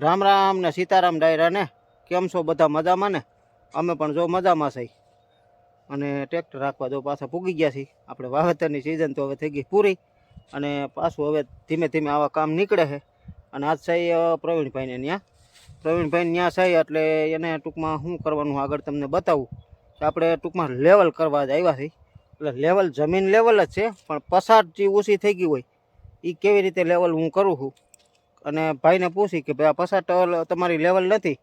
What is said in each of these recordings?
રામ રામ ને સીતારામ ડાયરા ને, કેમ છો બધા મજામાં ને? અમે પણ જો મજામાં છે અને ટ્રેક્ટર રાખવા જો પાછા પૂગી ગયા છીએ. આપણે વાવેતરની સિઝન તો હવે થઈ ગઈ પૂરી. અને પાછું હવે ધીમે ધીમે આવા કામ નીકળે છે. અને આજ છે પ્રવીણભાઈને ત્યાં પ્રવીણભાઈ ત્યાં છે એટલે એને ટૂંકમાં શું કરવાનું આગળ તમને બતાવું. કે આપણે ટૂંકમાં લેવલ કરવા જ આવ્યા છીએ. એટલે લેવલ જમીન લેવલ જ છે, પણ પસાર જે ઓછી થઈ ગઈ હોય એ કેવી રીતે લેવલ હું કરું છું? અને ભાઈને પૂછી કે ભાઈ આ પસાર ટવલ તમારી લેવલ નથી.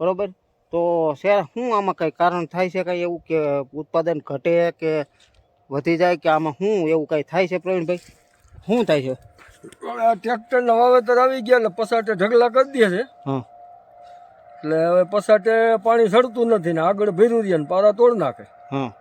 બરાબર? તો શેર શું આમાં કંઈ કારણ થાય છે કંઈ એવું કે ઉત્પાદન ઘટે કે વધી જાય કે આમાં શું એવું કંઈ થાય છે પ્રવીણભાઈ? શું થાય છે? આ ટ્રેક્ટરના વાવેતર આવી ગયા એટલે પસાટે ઢગલા કરી દે છે. હા. એટલે હવે પસાટે પાણી સડતું નથી ને આગળ ભીરું રહે ને પારા તોડ નાખે. હા.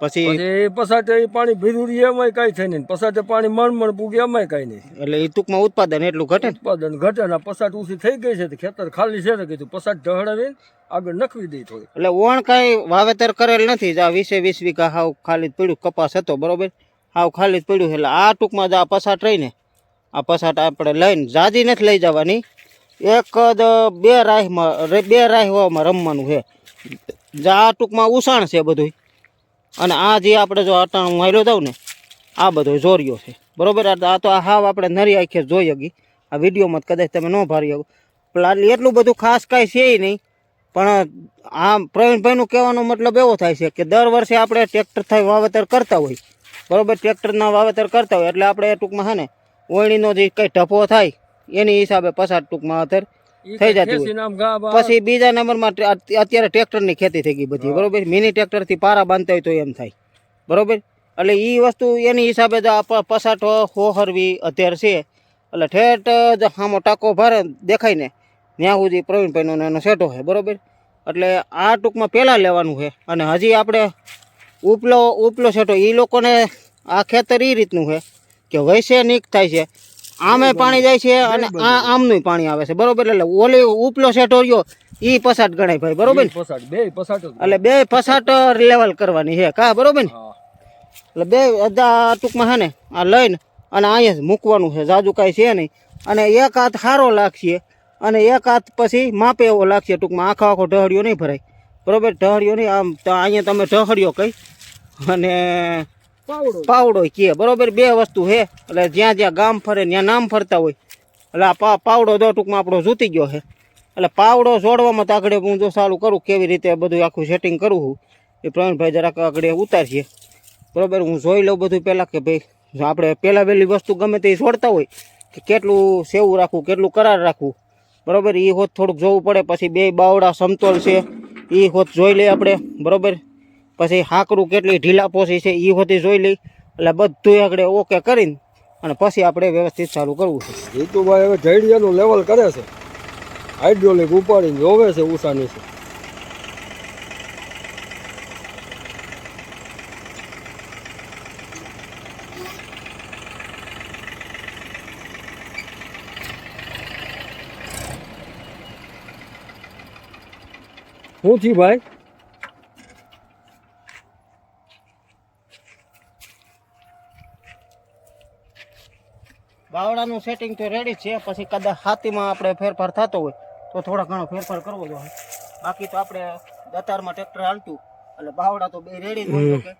પછી પસાટે પાણી ભીરું રહે એમાંય કાંઈ થાય નહીં. પસાટે પાણી મણ મણ પૂગે એમાંય કાંઈ નહીં. એટલે એ ટૂંકમાં ઉત્પાદન એટલું ઘટે ઉત્પાદન ઘટે ને પસાટ ઊંચી થઈ ગઈ છે ખેતર ખાલી છે તો કીધું પસાટ ઢહડાવી આગળ નખવી દઈ થોડી. એટલે ઓણ કાંઈ વાવેતર કરેલ નથી જ આ વીસે વીસ વીઘા હાવ ખાલી જ પડ્યું કપાસ હતો બરોબર? હાવ ખાલી જ પડ્યું એટલે આ ટૂંકમાં જ આ પસાટ રહીને આ પસાટ આપણે લઈને જાજી નથી લઈ જવાની. એક જ બે રાહમાં બે હોવામાં રમવાનું છે. જે આ ટૂંકમાં ઉસાણ છે બધું અને આ જે આપણે જો અટાણ હું હાલ્યો જાઉં ને, આ બધો જોરિયો છે. બરોબર? આ તો આ હાવ આપણે નરી આંખે જોઈ હગી. આ વિડીયોમાં કદાચ તમે ન ભારી શકો પણ એટલું બધું ખાસ કાંઈ છે નહીં. પણ આ પ્રવીણભાઈનું કહેવાનો મતલબ એવો થાય છે કે દર વર્ષે આપણે ટ્રેક્ટર થાય વાવેતર કરતા હોય. બરોબર? ટ્રેક્ટરના વાવેતર કરતા હોય. એટલે આપણે ટૂંકમાં છે ને, ઓયણીનો જે કંઈ ઢપો થાય, એની હિસાબે પસાર ટૂંકમાં અત્યારે થઈ જતી પછી બીજા નંબરમાં અત્યારે ટ્રેક્ટરની ખેતી થઈ ગઈ બધી બરોબર? મિની ટ્રેક્ટરથી પારા બાંધતા હોય તો એમ થાય બરોબર? એટલે એ વસ્તુ એની હિસાબે જ પસાટો હોહરવી અત્યારે છે. એટલે ઠેઠ જ આમો ટાંકો ભારે દેખાય ને ત્યાં સુધી પ્રવીણભાઈનો એનો સેટો છે બરોબર? એટલે આ ટૂંકમાં પહેલાં લેવાનું છે. અને હજી આપણે ઉપલો ઉપલો સેટો એ લોકોને આ ખેતર એ રીતનું છે કે વૈશ્યાનિક થાય છે. આમે પાણી જાય છે અને આ આમનું પાણી આવે છે. બરોબર એટલે ઓલી ઉપલો સેટ રહ્યો એ પસાટ ગણાય ભાઈ બરોબર? પસાટ બે પસાટ એટલે બે પસાટ લેવલ કરવાની છે કા બરોબર? ને એટલે બે અડધા ટૂંકમાં છે ને આ લઈને અને અહીંયા મૂકવાનું છે. જાજુ કાંઈ છે નહીં. અને એક હાથ સારો લાગશે અને એક હાથ પછી માપે એવો લાગશે. ટૂંકમાં આખો આખો ઢહળિયો નહીં ભરાય. બરોબર? ઢહળિયો નહીં આમ અહીંયા તમે ઢહળિયો કઈ અને પાવડો. કહે બરોબર, બે વસ્તુ છે એટલે જ્યાં જ્યાં ગામ ફરે, ત્યાં નામ ફરતા હોય. એટલે આ પાવડો જો ટૂંકમાં આપણો જૂતી ગયો છે એટલે પાવડો જોડવામાં તો આગળ હું જો સારું કરું, કેવી રીતે બધું આખું સેટિંગ કરું છું એ પ્રવીણભાઈ જરાક આગળ ઉતારીએ બરોબર, હું જોઈ લઉં બધું પહેલાં કે ભાઈ આપણે પહેલાં વહેલી વસ્તુ ગમે તે છોડતા હોય, કે કેટલું સેવું રાખવું, કેટલું કરાર રાખવું. બરોબર એ હોત થોડુંક જોવું પડે, પછી બે બાવડા સમતોલ છે એ હોત જોઈ લઈએ આપણે. બરોબર પછી હાકરું કેટલી ઢીલા પોસી છે એ બધી જોઈ લઈ. એટલે બધું આગળ ઓકે કરીને અને પછી આપણે વ્યવસ્થિત ચાલુ કરવું છે. જીતુભાઈ હવે ઢેડિયાનું લેવલ કરે છે. હાઇડ્રોલિક ઉપાડીને જોવે છે ઉષાની છે શું થયું ભાઈ? બાવડાનું સેટિંગ તો રેડી છે પછી કદાચ હાથીમાં આપણે ફેરફાર થતો હોય તો થોડા ઘણો ફેરફાર કરવો જોઈએ. બાકી તો આપણે દતારમાં ટ્રેક્ટર હાલતું એટલે બાવડા તો બે રેડી હોય કે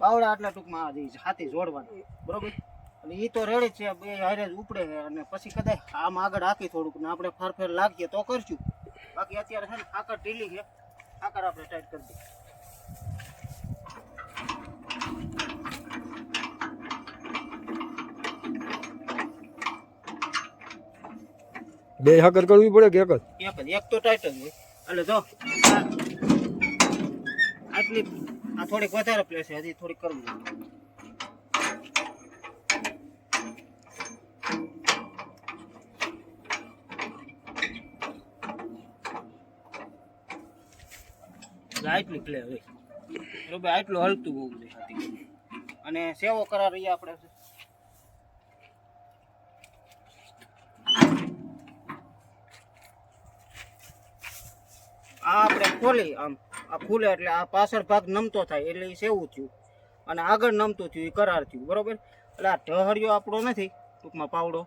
બાવડા એટલે ટૂંકમાં હાથી જોડવાનું બરોબર? અને એ તો રેડી છે બે હારે જ ઉપડે છે અને પછી કદાચ આમ આગળ હાકી થોડુંક ને આપણે ફારફેર લાગીએ તો કરશું. બાકી અત્યારે છે ને આકર ઢીલી છે આકર આપણે ટાઈટ કરી દઈએ. બે હાકર કરવી પડે કે એક જ? એક તો ટાઈટ જ હોય. એટલે જો આટલી આ થોડીક વધારે પ્લેસ છે, હજી થોડીક કરવું આટલી પ્લે હોય. બરોબર, આટલું હલતું બહુ બધું. અને સેવો કરાર આપણે આ આપણે ખોલી આમ, આ ખુલે એટલે આ પાછળ ભાગ નમતો થાય, એટલે એ સેવું થયું. અને આગળ નમતું થયું એ કરાર થયું, બરોબર? એટલે આ ઢહરિયો આપણો નથી, ટૂંકમાં પાવડો.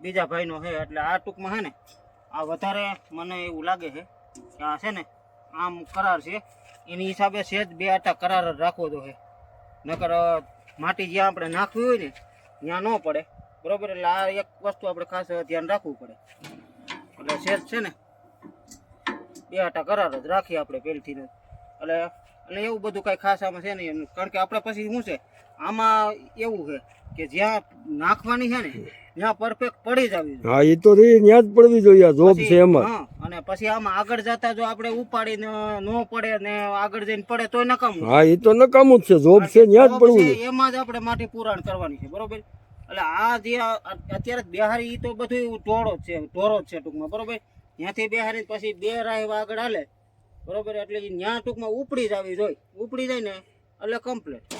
બીજા ભાઈનો છે, એટલે આ ટૂંકમાં છે ને, આ વધારે મને એવું લાગે છે કે આ છે ને, આમ કરાર છે. એની હિસાબે સેજ બે આટા કરાર જ રાખવો તો છે. નકર માટી જ્યાં આપણે નાખવી હોય ને, ત્યાં ન પડે. બરોબર? એટલે આ એક વસ્તુ આપણે ખાસ ધ્યાન રાખવું પડે. એટલે સેજ છે ને બે આટા કરાર જ રાખીએ આપણે પહેલથી. એટલે એટલે એવું બધું કાંઈ ખાસ આમાં છે નહીં. કારણ કે આપણે પછી શું છે આમાં એવું છે કે જ્યાં નાખવાની છે ને ત્યાં પરફેક્ટ પડી જ આવી જોઈએ. હા એ તો રહી ત્યાં જ પડવી જોઈએ જોબ છે એમાં. અને પછી આમાં આગળ જતા જો આપણે ઉપાડીને ન પડે ને આગળ જઈને પડે તોય નકામું હા એ તો નકામું જ છે જોબ છે ત્યાં જ પડવું એમાં જ આપણે માટી પુરાણ કરવાની છે બરોબર? એટલે આ જે અત્યારે બિહારી એ તો બધું ઢોળો જ છે ઢોરો જ છે ટૂંકમાં બરોબર? ત્યાંથી બિહારી પછી બે રાહ આગળ હાલે. બરોબર? એટલે ત્યાં ટૂંકમાં ઉપડી જ આવી જોઈએ ઉપડી જાય ને એટલે કમ્પ્લીટ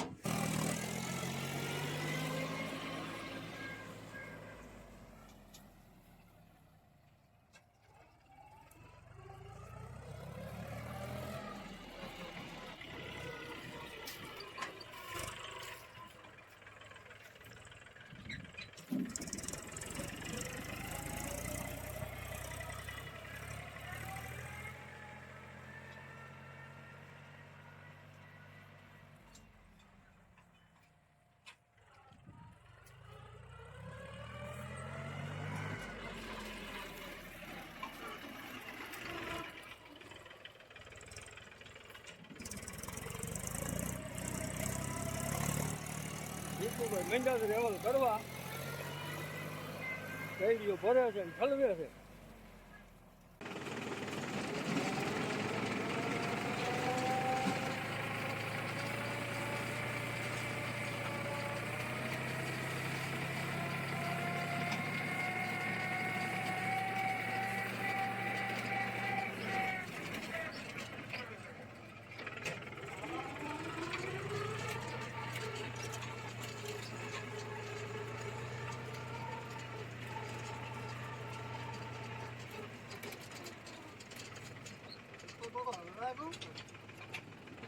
જીતુભાઈ મેંડા રેવલ કરવા. ગયો ભરે છે ને ઠલવે છે.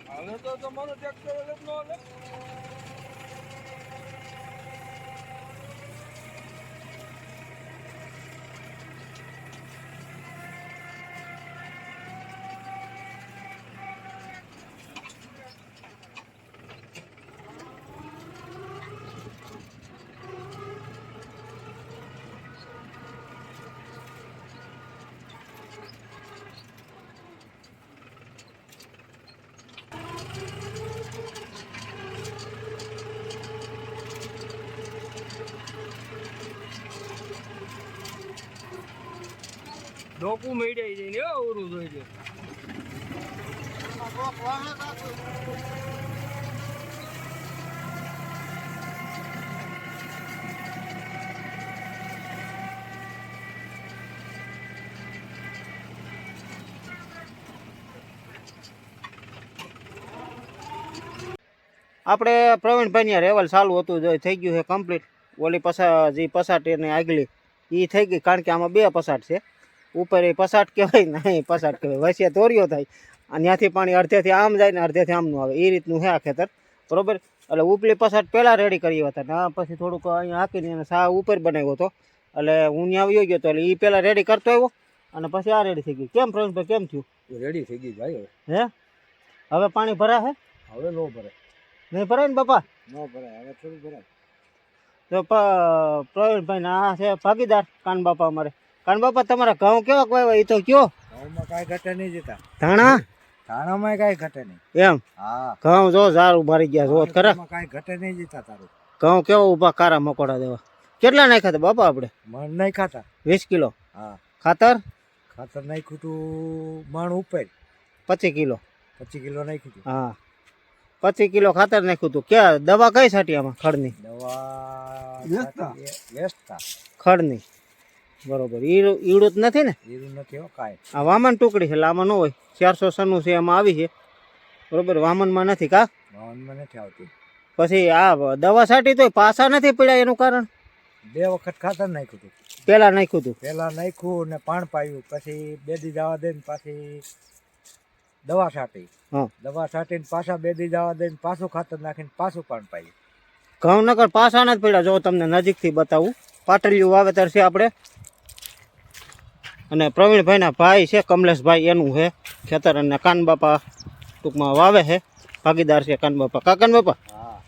હાલે તો તમારો ટ્રેક્ટર જ નો હાલે? ડોકું મેળાઈ જઈને અવરું જોઈ લે આપણે પ્રવીણભાઈ રેવલ ચાલુ હતું જો થઈ ગયું છે કમ્પ્લીટ ઓલી પસા, જે પસાટ એની આગલી એ થઈ ગઈ કારણ કે આમાં બે પસાટ છે. ઉપર એ પસાટ કહેવાય નહીં પસાટ કહેવાય. વસિયા તોર્યો થાય અને ત્યાંથી પાણી અડધેથી આમ જાય ને અડધેથી આમનું આવે. એ રીતનું છે આ ખેતર. બરોબર? એટલે ઉપલી પસાટ પહેલાં રેડી કરી હતા. ને પછી થોડુંક અહીંયા હાંકીને એને સા ઉપર બનાવ્યો હતો. એટલે હું ત્યાં આવ્યો ગયો હતો એટલે એ પહેલાં રેડી કરતો આવ્યો અને પછી આ રેડી થઈ ગયું. કેમ પ્રવીણભાઈ કેમ થયું? રેડી થઈ ગઈ ભાઈ હવે. હે? હવે પાણી ભરા હે? હવે નો ભરે નહીં ભરાય ને બાપા? નો ભરાય હવે થોડું ભરાય. તો પ્રવીણભાઈ ના આ છે ભાગીદાર કાન બાપા અમારે. કાનબાપા તમારા ઘઉં કેવા કહેવાય એ તો કયો? ઘઉંમાં કાંઈ ઘટે નહીં જતા. ધાણા? ધાણામાં કાંઈ ઘટે નહીં. એમ? હા. ઘઉં જો સારું મારી ગયા જો ખરા? કાંઈ ઘટે નહીં જતા તારું. ઘઉં કેવો ઊભા કારા મકોડા દેવા? કેટલા નાખ્યા હતા બાપા આપણે? મણ નહીં ખાતા. વીસ કિલો? હા. ખાતર? ખાતર નાખ્યું તું મણ ઉપર. પચીસ કિલો? પચીસ કિલો નાખ્યું તું હા. પચીસ કિલો ખાતર નાખ્યું હતું ક્યાં? દવા કઈ સાટી આમાં? ખડની? દવા ખડની. બરોબર. ઈડો ઈડું જ નથી ને? જીરું નથી હો કાંઈ. આ વામન ટુકડી છે એટલે ન હોય. ચારસો સનું છે એમાં આવી છે. બરોબર વામનમાં નથી કા? વામનમાં નથી આવતી. પછી આ દવા છાંટી તો પાછા નથી પડ્યા એનું કારણ? બે વખત ખાતર નાખ્યું તું પેલા નાખ્યું હતું? પેલા નાખ્યું ને પાણ પાયું પછી બે દી જવા દે ને પાછી દવા છાંટી. હા. દવા છાંટીને પાછા બે દી જવા દે ને પાછું ખાતર નાખીને પાછું પાણ પાયું. ઘઉં નકર પાછા નથી પડ્યા જો તમને નજીકથી બતાવું. પાટલિયું વાવેતર છે આપણે. અને પ્રવીણભાઈના ભાઈ છે કમલેશભાઈ એનું છે. ખેતર અને કાન બાપા ટૂંકમાં વાવે છે. ભાગીદાર છે કાન બાપા કાકાન બાપા? હા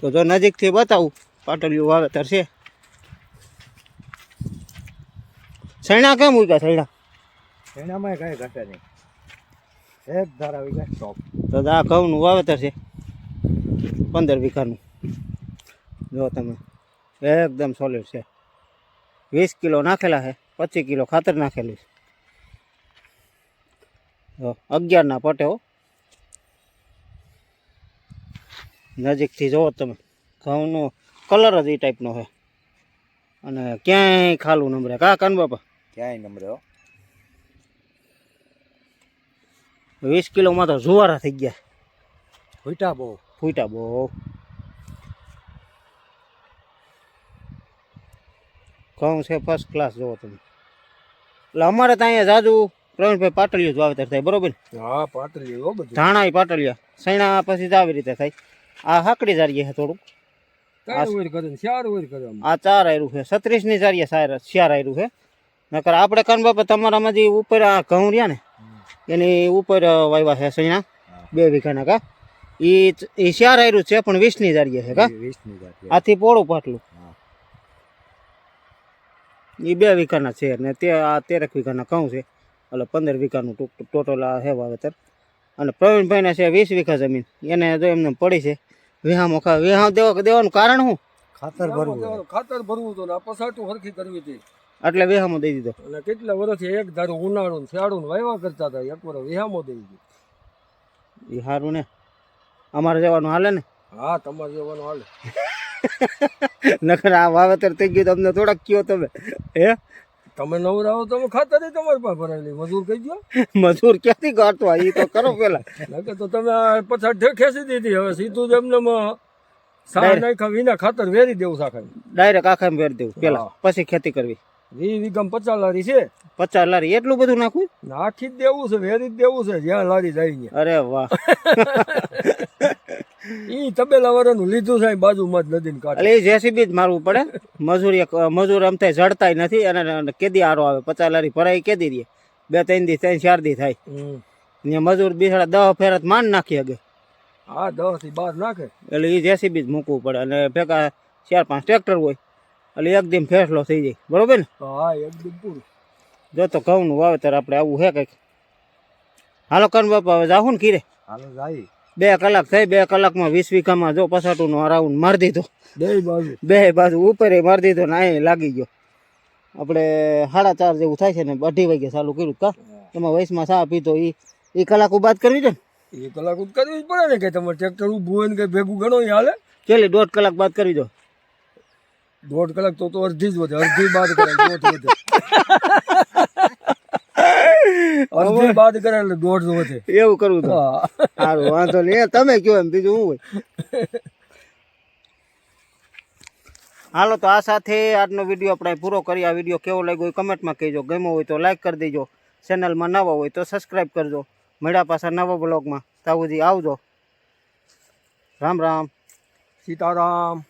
તો જો નજીકથી બતાવું પાટલીયું વાવેતર છે. સૈણા કેમ ઉગ્યા સૈણા એનામાં કાંઈ ઘટે નહીં. એક ધારા વીઘા સ્ટોપ તો આ ઘઉંનું વાવેતર છે પંદર વીઘાનું. જો તમે એકદમ સોલિડ છે. વીસ કિલો નાખેલા છે પચીસ કિલો ખાતર નાખેલું છે. અગિયારના પટે હો. નજીકથી જુઓ તમે. ઘઉંનો કલર જ એ ટાઈપનો છે. અને ક્યાંય ખાલું નંબરે. કા કાન બાપા? ક્યાંય નંબરે હો. વીસ કિલોમાં તો જુવારા થઈ ગયા. ફૂટા બહુ. ફૂટા બહુ. ઘઉં છે ફર્સ્ટ ક્લાસ જોવો તમે. એટલે અમારે ત્યાં અહીંયા જાજુ પ્રવીણભાઈ પાટલિયું જ વાવેતર થાય બરોબર? હા પાટલી બધું. ધાણા પાટલિયા સૈણા પછી જ આવી રીતે થાય. આ હાકડી જારીએ છે થોડુંક. ને. આ ચાર આયરું છે. છત્રીસની જારીએ શિયાર આયરું છે. નકર આપણે કાન બાપા તમારામાં જે ઉપર આ ઘઉં રહ્યા ને એની ઉપર વાયવા વાવ્યા છે સૈણા બે વીઘાના કા. એ ચાર આયરું છે પણ વીસની જારીએ છે કા. આથી પોળું પાટલું. એ બે વીઘાના છે ને તે આ તેરેક વીઘાના ઘઉં છે. એટલે પંદર વીઘાનું ટોટલ આ છે વાવેતર. અને પ્રવીણભાઈના છે વીસ વીઘા જમીન. એને જો એમને પડી છે વિહામો ખા વિહામ દેવા દેવાનું કારણ શું? ખાતર ભરવું ખાતર ભરવું હતું ને આ પસાટું હરખી કરવી હતી એટલે વિહામો દઈ દીધો. અને કેટલા વર્ષથી એક ધારું ઉનાળો ને શિયાળું ને વાયવા કરતા હતા એક વર્ષ વિહામો દઈ દીધો. એ સારું ને. અમારે જવાનું હાલે ને? હા તમારે જવાનું હાલે. નકર આ વાવેતર થઈ ગયું તમને થોડાક કયો તમે. હે? તમે નવરાવો તમે ખાતર તમારી પાસે ભરાયેલી મજૂર કહી દો મજૂર ક્યાંથી કાઢતો એ તો કરો પેલા. નકર તો તમે પછાડ ખેંચી દીધી. હવે સીધું જ એમને સાર. નાખ્યા વિના ખાતર વેરી દેવું સાખા ડાયરેક્ટ આખામાં વેરી દેવું. પેલા. પછી ખેતી કરવી. વી વિગમ પચાસ લારી છે. પચાસ લારી. એટલું બધું નાખવું? નાખી જ દેવું છે વેરી જ દેવું છે. જ્યાં લારી જાય અરે વાહ. ઈ તબેલા વાળાનું લીધું છે બાજુમાં જ નદી કાંઠે એટલે એ જેસીબી જ મારવું પડે. મજૂરી મજૂર આમ થાય જડતાય નથી અને કેદી આરો આવે. પચાસ લારી ભરાય કેદી રહે. બે ત્રણ દી ત્રણ ચાર દી થાય. ને મજૂર બિચારા દહ ફેરત માંડ નાખી હગે હા દહથી બાર નાખે. એટલે એ જેસીબી જ મૂકવું પડે. અને ભેગા ચાર પાંચ ટ્રેક્ટર હોય. એટલે એકદમ ફેસલો થઈ જાય. બરોબર ને? હા એકદમ પૂરું. જો તો ઘઉંનું વાવેતર આપણે આવું હે કંઈક. હાલો કન બાપા હવે જાહું ને કીરે હાલો જાય બે કલાક થઈ બે કલાકમાં વીસ વીઘામાં જો પસાટુનો રાઉન્ડ મારી દીધો. બે બાજુ. બે બાજુ ઉપર મારી દીધો ને અહીં લાગી ગયો. આપણે સાડા ચાર જેવું થાય છે ને અઢી વાગે ચાલુ કર્યું કા? એમાં વયસમાં ચા પીતો એ એ કલાકો બાદ કરવી છે ને? એ કલાક જ કરવી જ પડે ને કે તમારે ટ્રેક્ટર ઊભું હોય ને કે ભેગું ગણો એ હાલે? કેટલી દોઢ કલાક બાદ કરી દો દોઢ કલાક તો તો અડધી જ વધે અડધી બાદ કરે દોઢ વધે. અડધી બાદ કરે એટલે દોઢ વધે એવું કરવું તો. સારું વાંધો નહીં. તમે કયો એમ બીજું હું હોય? હાલો તો આ સાથે આજનો વીડિયો આપણે પૂરો કરી આ વીડિયો કેવો લાગ્યો એ કમેન્ટમાં કહેજો. ગમ્યો હોય તો લાઈક કરી દેજો. ચેનલમાં નવા હોય તો સબસ્ક્રાઈબ કરજો. મળ્યા પાછા નવા બ્લોગમાં. તાવુજી આવજો. રામ રામ. સીતારામ.